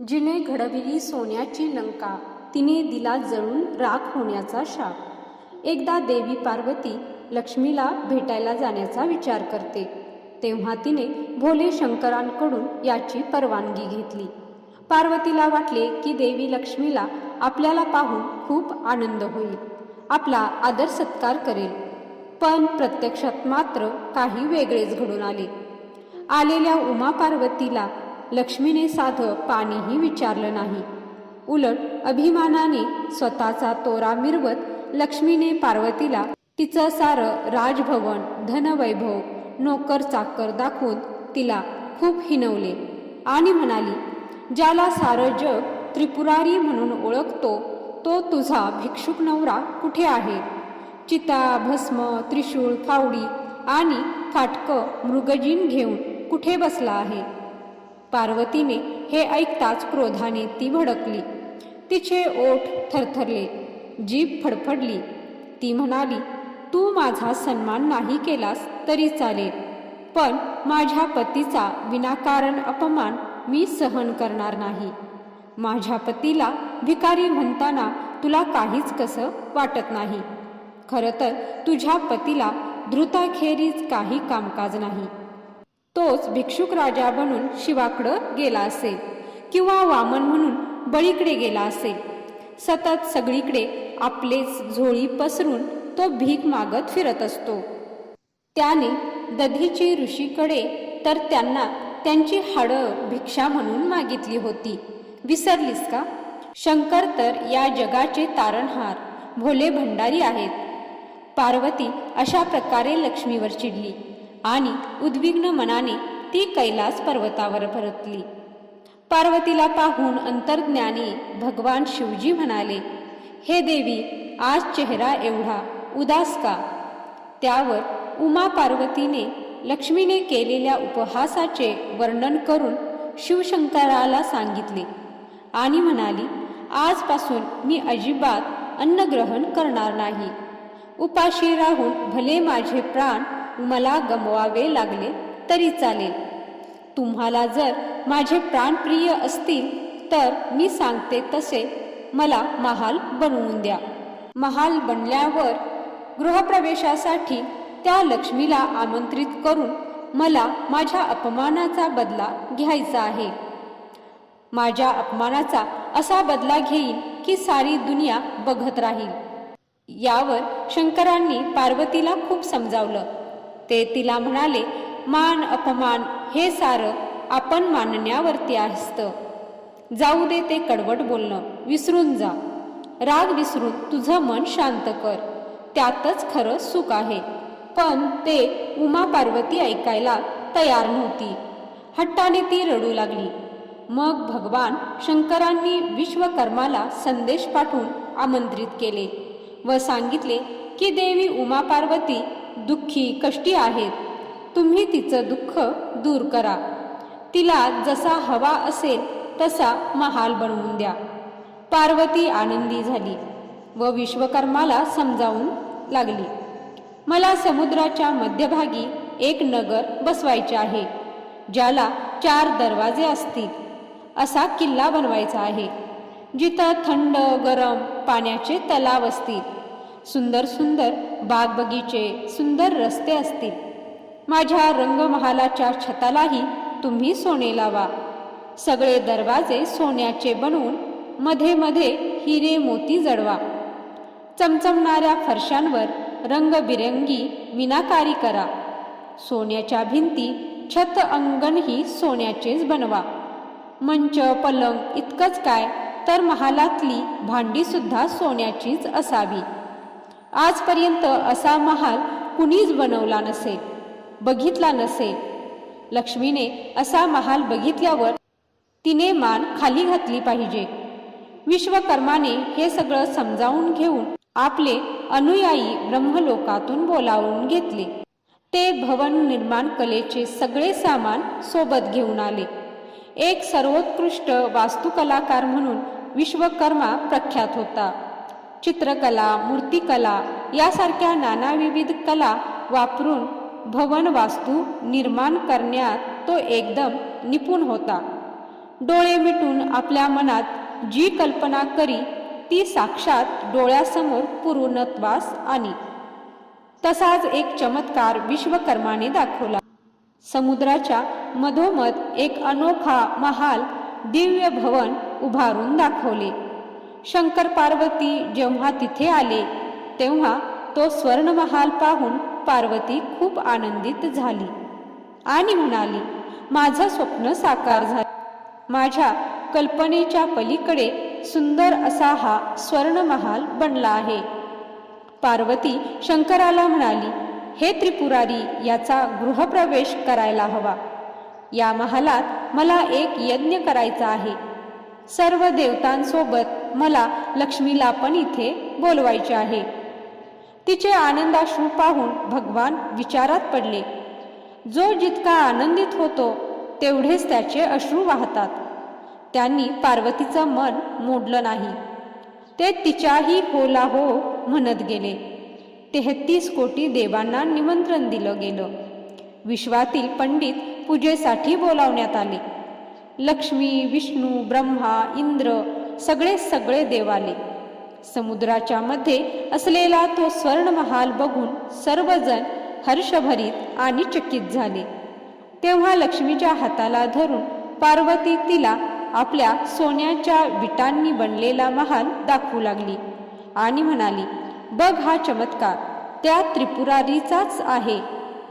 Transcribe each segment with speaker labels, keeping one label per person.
Speaker 1: जिने घडविली सोन्याची लंका तिने दिला जळून राख होण्याचा शाप. एकदा देवी पार्वती लक्ष्मीला भेटायला जाण्याचा विचार करते. तेव्हा तिने भोले शंकरांकडून याची परवानगी घेतली. पार्वतीला वाटले की देवी लक्ष्मीला आपल्याला पाहून खूप आनंद होईल आपला आदर सत्कार करेल. पण प्रत्यक्षात मात्र काही वेगळेच घडून आले. आलेल्या उमा पार्वतीला लक्ष्मीने साधं पाणीही विचारलं नाही. उलट अभिमानाने स्वतःचा तोरा मिरवत लक्ष्मीने पार्वतीला तिचं सारं राजभवन धनवैभव नोकर चाकर दाखवून तिला खूप हिनवले आणि म्हणाली ज्याला सारं जग त्रिपुरारी म्हणून ओळखतो तो तुझा भिक्षुक नवरा कुठे आहे? चिता भस्म त्रिशूळ फावडी आणि फाटकं मृगजीन घेऊन कुठे बसला आहे? पार्वतीने हे ऐकताच क्रोधाने ती भडकली. तिचे ओठ थरथरले जीभ फडफडली. ती म्हणाली तू माझा सन्मान नाही केलास तरी चालेल पण माझ्या पतीचा विनाकारण अपमान मी सहन करणार नाही. माझ्या पतीला भिकारी म्हणताना तुला काहीच कसं वाटत नाही. खरं तर तुझ्या पतीला धृताखेरीज काही कामकाज नाही. तोच भिक्षुक राजा बनून शिवाकडं गेला असेल किंवा वामन म्हणून बळीकडे गेला असेल सतत सगळीकडे आपलेच झोळी पसरून तो भीक मागत फिरत असतो. त्याने दधीची ऋषीकडे तर त्यांना त्यांची हाडं भिक्षा म्हणून मागितली होती. विसरलीस का? शंकर तर या जगाचे तारणहार भोले भंडारी आहेत. पार्वती अशा प्रकारे लक्ष्मीवर चिडली. आणि उद्विग्न मनाने ती कैलास पर्वतावर परतली. पार्वतीला पाहून अंतर्ज्ञानी भगवान शिवजी म्हणाले हे देवी आज चेहरा एवढा उदास का? त्यावर उमा पार्वतीने लक्ष्मीने केलेल्या उपहासाचे वर्णन करून शिवशंकराला सांगितले आणि म्हणाली आजपासून मी अजिबात अन्नग्रहण करणार नाही. उपाशी राहून भले माझे प्राण मला गमवावे लागले तरी चालेल. तुम्हाला जर माझे प्राणप्रिय असतील तर मी सांगते तसे. मला महाल बनवून द्या. महाल बनल्यावर गृहप्रवेशासाठी त्या लक्ष्मीला आमंत्रित करून मला माझ्या अपमानाचा बदला घ्यायचा आहे. माझ्या अपमानाचा असा बदला घेईन की सारी दुनिया बघत राहील. यावर शंकरांनी पार्वतीला खूप समजावलं. ते तिला म्हणाले मान अपमान हे सारं आपण मानण्यावरती असतं जाऊ दे ते कडवट बोलणं विसरून जा. राग विसरून तुझं मन शांत कर. त्यातच खरं सुख आहे. पण ते उमा पार्वती ऐकायला तयार नव्हती. हट्टाने ती रडू लागली. मग भगवान शंकरांनी विश्वकर्माला संदेश पाठवून आमंत्रित केले व सांगितले की देवी उमा पार्वती दुःखी कष्टी आहेत. तुम्ही तिचं दुःख दूर करा. तिला जसा हवा असेल तसा महाल बनवून द्या. पार्वती आनंदी झाली व विश्वकर्माला समजावून लागली. मला समुद्राच्या मध्यभागी एक नगर बसवायचे आहे ज्याला चार दरवाजे असतील. असा किल्ला बनवायचा आहे जिथं थंड गरम पाण्याचे तलाव असतील. सुंदर सुंदर बागबगीचे सुंदर रस्ते असतील. माझ्या रंगमहालाच्या छतालाही तुम्ही सोने लावा. सगळे दरवाजे सोन्याचे बनवून मध्ये मध्ये हिरे मोती जडवा. चमचमणाऱ्या फरशांवर रंगबिरंगी विनाकारी करा. सोन्याच्या भिंती छत अंगणही सोन्याचेच बनवा. मंच पलंग इतकंच काय तर महालातली भांडीसुद्धा सोन्याचीच असावी. आजपर्यंत असा महाल कुणीच बनवला नसेल बघितला नसेल लक्ष्मीने असा महाल बघितल्यावर तिने मान खाली घातली पाहिजे. विश्वकर्माने हे सगळं समजावून घेऊन आपले अनुयायी ब्रह्मलोकातून बोलावून घेतले. ते भवन निर्माण कलेचे सगळे सामान सोबत घेऊन आले. एक सर्वोत्कृष्ट वास्तुकलाकार म्हणून विश्वकर्मा प्रख्यात होता. चित्रकला मूर्तिकला यासारख्या नानाविविध कला वापरून भवन वास्तू निर्माण करण्यात तो एकदम निपुण होता. डोळे मिटून आपल्या मनात जी कल्पना करी ती साक्षात डोळ्यासमोर पूर्णत्वास आली. तसाच एक चमत्कार विश्वकर्माने दाखवला. समुद्राच्या मधोमध एक अनोखा महाल दिव्य भवन उभारून दाखवले. शंकर पार्वती जेव्हा तिथे आले तेव्हा तो स्वर्णमहाल पाहून पार्वती खूप आनंदित झाली आणि म्हणाली माझं स्वप्न साकार झालं. माझ्या कल्पनेच्या पलीकडे सुंदर असा हा स्वर्णमहाल बनला आहे. पार्वती शंकराला म्हणाली हे त्रिपुरारी याचा गृहप्रवेश करायला हवा. या महालात मला एक यज्ञ करायचा आहे. सर्व देवतांसोबत मला लक्ष्मीला पण इथे बोलवायचे आहे. तिचे आनंदाश्रू पाहून भगवान विचारात पडले. जो जितका आनंदित होतो तेवढेच त्याचे अश्रू वाहतात. त्यांनी पार्वतीचं मन मोडलं नाही. ते तिच्याही होला हो म्हणत गेले. तेहतीस कोटी देवांना निमंत्रण दिलं गेलं. विश्वातील पंडित पूजेसाठी बोलावण्यात आले. लक्ष्मी विष्णू ब्रह्मा इंद्र सगळे सगळे देव आले समुद्राच्या मध्ये असलेला तो स्वर्णमहाल बघून सर्वजण हर्षभरीत आणि चकित झाले. तेव्हा लक्ष्मीच्या हाताला धरून पार्वती तिला आपल्या सोन्याच्या विटांनी बनलेला महाल दाखवू लागली आणि म्हणाली बघ हा चमत्कार त्या त्रिपुरारीचाच आहे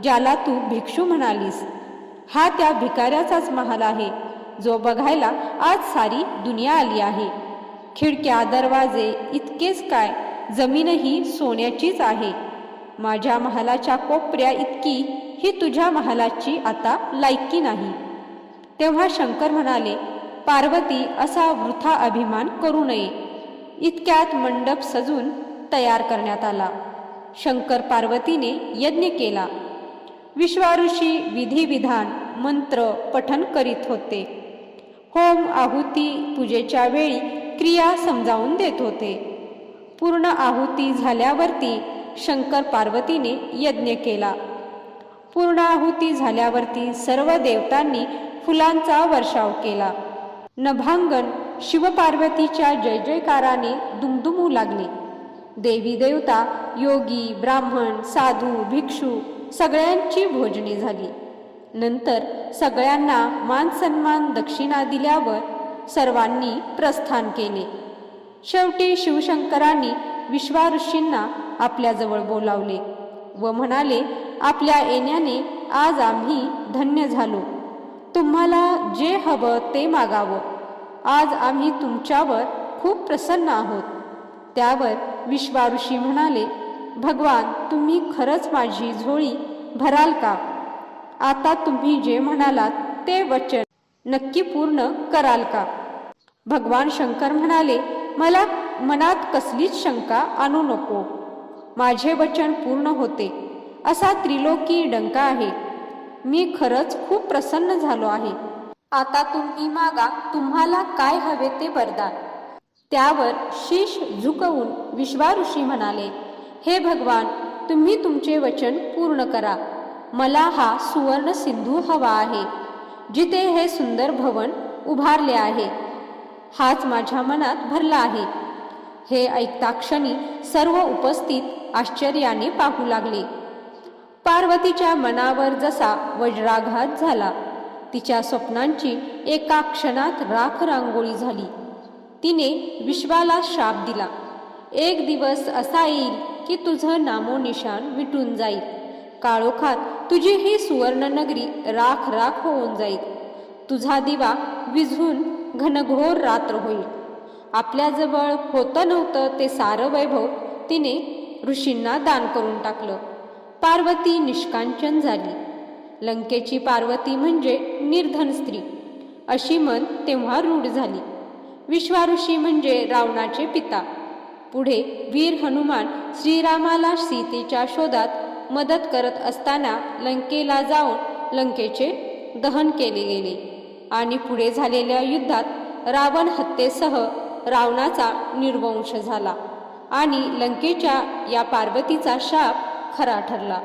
Speaker 1: ज्याला तू भिक्षू म्हणालीस. हा त्या भिकाऱ्याचाच महाल आहे. जो बघायला आज सारी दुनिया आली आहे. खिडक्या दरवाजे इतकेच काय? जमीनही सोन्याचीच आहे. माझ्या महालाच्या कोपऱ्या इतकी ही तुझ्या महालाची आता लायकी नाही. तेव्हा शंकर म्हणाले पार्वती असा वृथा अभिमान करू नये. इतक्यात मंडप सजून तयार करण्यात आला. शंकर पार्वतीने यज्ञ केला. विश्वाऋषी विधिविधान मंत्र पठन करीत होते. होम आहुती पूजेच्या वेळी क्रिया समजावून देत होते. पूर्ण आहुती झाल्यावरती शंकर पार्वतीने यज्ञ केला. पूर्ण आहुती झाल्यावरती सर्व देवतांनी फुलांचा वर्षाव केला. नभांगण शिवपार्वतीच्या जय जयकाराने दुमदुमू लागले. देवी देवता योगी ब्राह्मण साधू भिक्षू सगळ्यांची भोजने झाली. नंतर सगळ्यांना मान सन्मान दक्षिणा दिल्यावर सर्वांनी प्रस्थान केले. शेवटी शिवशंकरांनी विश्वाऋषींना आपल्याजवळ बोलावले व म्हणाले आपल्या येण्याने आज आम्ही धन्य झालो. तुम्हाला जे हवं ते मागावं. आज आम्ही तुमच्यावर खूप प्रसन्न आहोत. त्यावर विश्वाऋषी म्हणाले भगवान तुम्ही खरंच माझी झोळी भराल का? आता तुम्ही जे म्हणालात ते वचन नक्की पूर्ण कराल का? भगवान शंकर म्हणाले मला मनात कसलीच शंका आणू नको. माझे वचन पूर्ण होते. असा त्रिलोकी डंका आहे. मी खरंच खूप प्रसन्न झालो आहे. आता तुम्ही मागा तुम्हाला काय हवे ते वरदान. त्यावर शीश झुकवून विश्वाऋषी म्हणाले हे भगवान तुम्ही तुमचे वचन पूर्ण करा. मला हा सुवर्ण सिंधू हवा आहे जिथे हे सुंदर भवन उभारले आहे. हाच माझ्या मनात भरला आहे. हे ऐकता क्षणी सर्व उपस्थित आश्चर्याने पाहू लागले. पार्वतीच्या मनावर जसा वज्राघात झाला तिच्या स्वप्नांची एका क्षणात राख रांगोळी झाली. तिने विश्वाला श्राप दिला. एक दिवस असा येईल की तुझं नामोनिशान मिटून जाईल. काळोखात तुझी ही सुवर्णनगरी राख राख होऊन जाईल. तुझा दिवा विझून घनघोर रात्र होईल. आपल्याजवळ होतं नव्हतं ते सारं वैभव तिने ऋषींना दान करून टाकलं. पार्वती निष्कांचन झाली. लंकेची पार्वती म्हणजे निर्धन स्त्री. अशी मन तेव्हा रूढ झाली. विश्वाऋषी म्हणजे रावणाचे पिता. पुढे वीर हनुमान श्रीरामाला सीतेच्या शोधात मदत करत असताना लंकेला जाऊन लंकेचे दहन केले गेले. आणि पुढे झालेल्या युद्धात रावण हत्येसह रावणाचा निर्वंश झाला आणि लंकेच्या या पार्वतीचा शाप खरा ठरला.